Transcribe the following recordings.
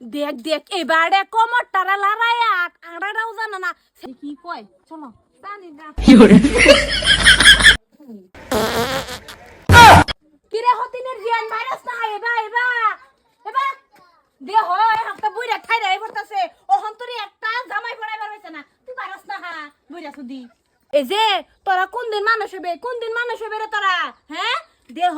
দেখ দেখ, এবারে কমর টারা লড়াই আড়াটাও জানা না। কি কয়? চলো কিরে হতিনের জিয়ান ভাইরাস না, এবা এবা এবা। দে হয় একটা বুইরা খাই রে পড়তাছে। ও হন্তরি একটা জামাই পড়াইবার হইছে না। তুই ভাইরাস না, হা, বুইরা সুদি। এই যে, তোরা কোন দিন মানুষ হবে কোন দিন মানুষ হবে রে তোরা? হ্যাঁ? দেহ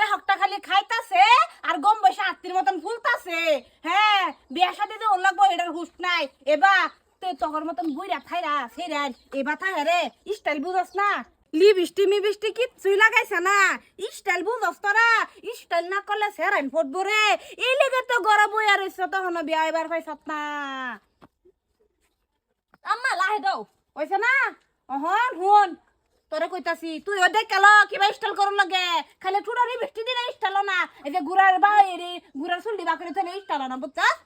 এ হকটা খালি খাইতাছে আর গম বসে আত্মীর মতন ফুলতাছে। হ্যাঁ বিয়া সাথে যে ওর লাগবো এটার নাই। এবা তুই তখন মতন বুইরা খাইরা সেরা এবা থাকে রে, স্টাইল বুঝস না। লিপস্টিক মিবিস্টিক কিচ্ছুই লাগাইছে না। স্টাইল তোরা, স্টাইল না করলে সেরাইন ফুটবো রে। এই লেগে তো গরম তখন বিয়া এবার পাইছত না। আম্মা লাহে দাও। কইছে না? অহন, হুন। তোরে কইতাছি তুই ও দেখ কেল কিবা স্টাইল করুন লাগে। খালি ঠুডারি বৃষ্টি দিলে স্টাইল না। এই যে গুড়ার বাইরে গুড়ার চুল্লি বাকরে তাহলে স্টাইল না বুঝছাস?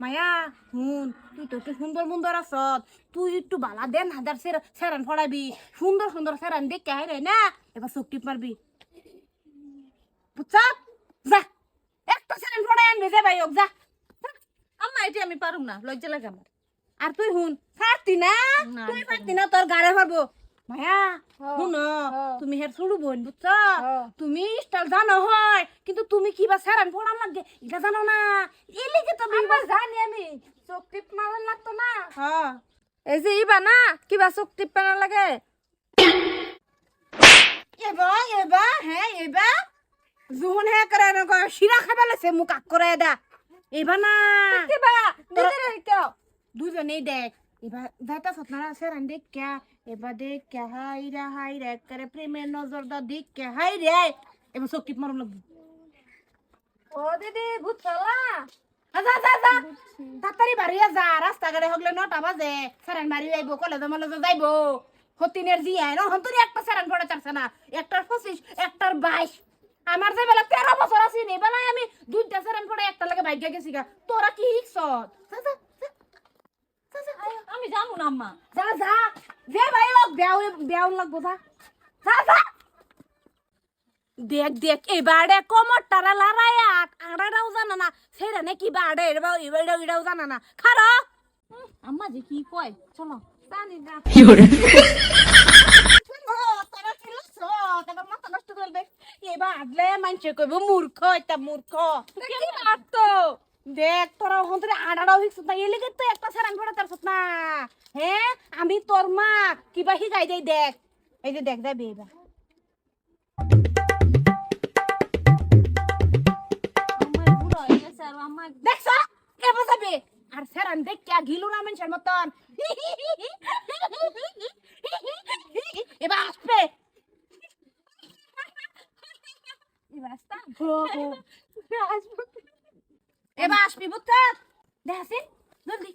মায়া হুন তুই তো একটু সুন্দর সুন্দর আছ। তুই একটু বালা দেন হাজার সেরান ফড়াবি। সুন্দর সুন্দর সেরান দেখে হাই রে না এবার চোখ টিপ মারবি। বুঝছাস? যা একটা সেরান ফড়াই আনবি যে ভাই হোক যা। আম্মা এটি আমি পারুম না লজ্জা লাগে আমার। আর তুই হুন পারতি না? তুই পারতি না তোর গাড়ে পারব মায়া হ্যাঁ, শুন হ্যাঁ। তুমি হের ছোড়ু বোন বুঝছ? হ্যাঁ। তুমি স্টাইল জানো হয় কিন্তু তুমি কিবা সারান পড়ান লাগে এটা জানো না। এই লিগে তুমি জানি আমি চোখ টিপ মারার লাগতো না। হ্যাঁ এই যে ইবা না কিবা চোখ টিপ পেনা লাগে। এবা এবা হ্যাঁ এবা। জুহন হে করে শিরা খাবে লাগছে মুখ আক করে দা। এবা না। দুজনেই দেখ। এবার যাইতা সতনারা আছে রান দেখ এবার দেখ হাই রে হাই রে করে প্রেমের নজর দা দেখ হাই রে এবার চোখ টিপ মারুন লাগবে ও দিদি বুঝছলা যা যা যা তাড়াতাড়ি বাড়িয়ে যা রাস্তাঘাটে হগলে নটা বাজে সারান মারি যাইব কলেজে মলেজে যাইব হতিনের জি আয় হন্তরি একটা সারান পড়ে চারছে না একটার পঁচিশ একটার বাইশ আমার যে বেলা তেরো বছর আছি নি বেলায় আমি দুইটা সারান পড়ে একটা লাগে বাইকে গেছি গা তোরা কি। যা, যা, যা। আমি যাব না আম্মা। যা যা। যে ভাই হোক বেয়াও বেয়াও লাগবো যা। যা যা। দেখ দেখ এবারে কমর টারা লড়াই আড়াটাও জানা না। সেরা নে কি বাড়ে এবার এবার এটাও জানা না। খারো। আম্মা যে কি কয়? চলো জানি না। এবার আদলে মানছে কইব মূর্খ এটা মূর্খ। কি মারতো দেখ, তোরা হন্তরে আড়াড়াও হিকছ না এলে তো একটা সারান পড়ে তার না। হ্যাঁ আমি তোর মা কিবা শিকাই দেই দেখ। এই যে দেখ আর আমার দেখছ কে বোঝাবে আর সারান দেখ, কে গিলু না মানুষের মতন। এবার আসবে। এবার আসতাম এবার আসবি বুঝছ দেখাসিন জলদি।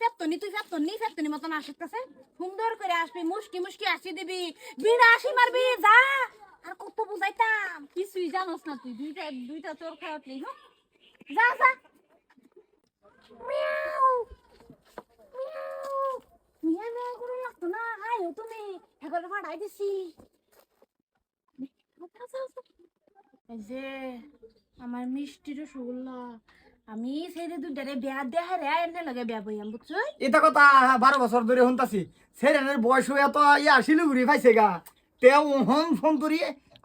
ফেতনি তুই ফেতনি ফেতনি মতন আসতেছে। সুন্দর করে আসবি, মুশকি মুশকি আসি দিবি। বিড়া আসি মারবি, যা। আর কত বুঝাইতাম। কিছুই জানোস তুই, দুইটা দুইটা চোর খাওয়াত নেই হ্যাঁ যা যা। না। আয়ো তুমি। হেগলে দিছি। এই যে আমার মিষ্টি রসগোল্লা আমি সেই দুটারে বিয়া দেয়া রে এনে লগে বিয়া বইয়াম বুঝছ এটা কথা বারো বছর ধরে শুনতাছি। সেরেনের বয়স হয়ে তো ইয়া শিলিগুড়ি পাইছে গা। তেও হন ফোন করি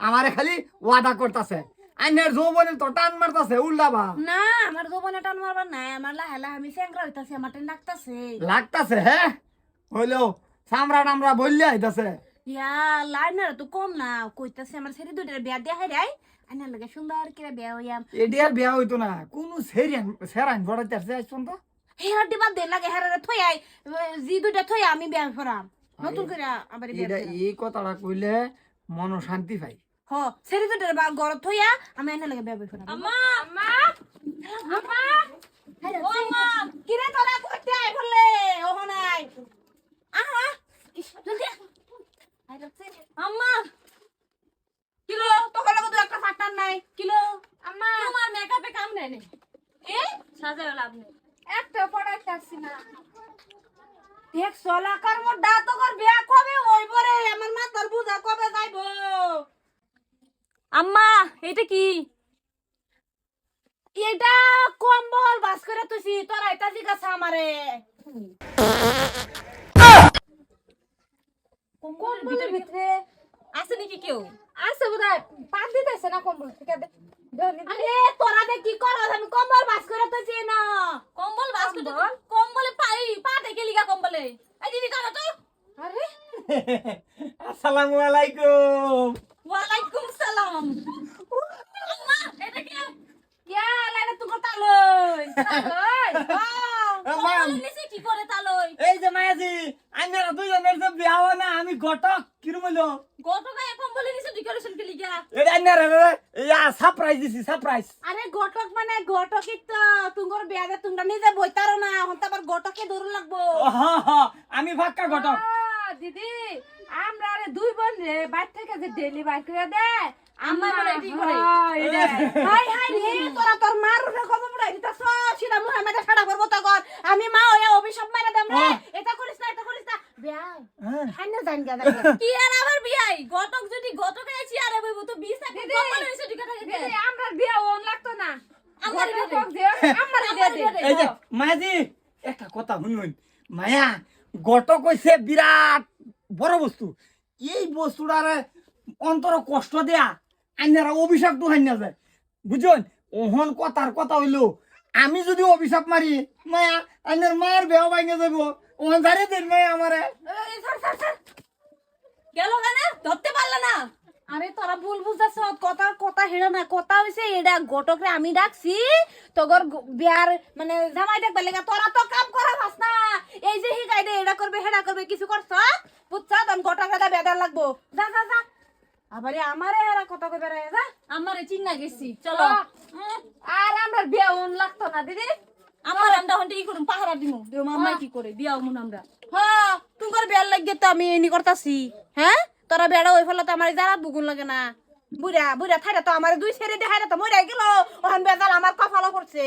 আমারে খালি ওয়াদা করতাছে। আইনের যৌবনে তো টান মারতাছে উল্লা উল্লাবা না আমার গোপনে টান মারবার নাই আমার লাহে লাহে আমি স্যাংরা হইতাছি আমার টেন ডাকতাছে লাগতাছে হ্যাঁ হইলেও চামড়া টামড়া বললে আইতাছে। ইয়া লাইনার তো কম না কইতাছে আমার ছেড়ে দুটারে বিয়া দেয়া রে আইনার লগে সুন্দর করে বিয়া হইয়াম। এটি আর বিয়া হইতো না কোনো সেরিয়ান সেরাইন বড়াইতে আসছেন তো হেয়ার দিবা দে লাগে হেরারে থই আই জি দুটা থই আমি বিয়া করাম। নতুন করে আবার বিয়া এই কথাটা কইলে মন শান্তি পাই হ ঘর থইয়া আমি আইনার লগে বিয়া করাম। আম্মা! আম্মা! আম্মা! ও মা তোরা করতে আই বললে ওহ নাই আহা ইস, জলদি আ। আই রাখছে আম্মা কিলো তোকে লগে তো একটা ফাটার নাই কিলো আম্মা তোমার মেকআপে কাম নেই নে। এ সাজায় লাভ নেই। একটা পড়াইতে আসছি না। দেখ সলাকার মোর দাঁত কর বিয়া কবে হইব রে? আমার মাথার বুঝা কবে যাইব? আম্মা এটা কি? এটা কম্বল বাস করে তুই তোরা এটা জিজ্ঞাসা আমারে। কম্বলের ভিতরে আছে নাকি কেউ? আছে বোধহয়। পাত দিতেছে না কম্বল? থেকে আরে তোরা দে কি করো আমি কম্বল বাস করে তুই না কম্বল বাস কম্বলে পাই পা দেখে লিগা কম্বলে এই দিদি কানা তো আরে আসসালামু আলাইকুম। ওয়ালাইকুম সালাম। আম্মা এটা কি? ইয়া লাইনে নিচে কি করে তালই? এই যে মায়াজি আইনারা দুজনের যে বিয়া হওয়া না আমি ঘটক কিরম হইল? গত গায়ে কম্বলের নিচে ডেকোরেশন কে লিগা। এটা আইনারা ইয়া সারপ্রাইজ দিছি সারপ্রাইজ আরে ঘটক মানে ঘটকই তো তুঙ্গর বিয়া দে তোমরা নিজে বইতারো না এখন তো আবার ঘটকে দৌড় লাগবো। আমি ভাক্কা ঘটক। দিদি আমরা আরে দুই বোন রে বাইর থেকে যে ডেলি বাইর করে দে। আম্মা করে। এটি করে। হাই হাই রে তোরা তোর মার রূপে কবে পড়াই দিতা সব সিধা মুহাম্মাদে ছাড়া করব তো কর আমি মা হয়ে অভিশাপ মারা দেম রে। হ্যাঁ। এটা করিস না এটা করিস না। বিয়া হ্যাঁ। না জান গা কি আর আবার বিয়াই? গটক যদি গটক গায়ে চেয়ারে বইব তো বিশ টাকা থাকে। আমরা বিয়া ওন লাগতো না। আমার দে। আমার দে। দে। এই যে মায়াজি একটা কথা শুনুন। মায়া ঘটক কইছে বিরাট বড় বস্তু। এই বস্তুটার অন্তর কষ্ট দেয়া আইনারা অভিশাপ তো হাইনা যায় বুঝুন ওহন কথার কথা হইল আমি যদি অভিশাপ মারি মায়া আইনার মায়ের বেহ ভাঙে যাব ওহন ধারে দেন মায়া আমারে এই সর সর সর গেল কেন ধরতে পারলে না আরে তোরা ভুল বুঝতেছ হেড়ে না কথা হইছে এটা ঘটকরে আমি ডাকছি তোগর গ- বিয়ার মানে জামাই দেখবে লেগা তোরা তো কাম করা পাস না। এই যে হিগাই দে এটা করবে হেডা করবে কিছু করছ বুঝছ তখন ঘটকরে দা বেদার লাগবো। যা যা যা। আবার আমারে এরা কথা কইবে রে যা। আমারে চিন্না গেছি চলো। আর আমরা বিয়া ওন লাগতো না দিদি? আমার আমরা হন্ডে কি করুম পাহারা দিমু। দেও মাম্মা কি করে বিয়া মুন আমরা হ্যাঁ তোমার বিয়ার লাগে তো আমি এনি করতাছি হ্যাঁ তোরা বেড়া ওই ফলে তো আমার যারা বুগুন লাগে না। বুড়া বুড়া থাইরা তো আমার দুই ছেড়ে দেখাই তো মরে গেল। ওখান বেজাল আমার কপালও করছে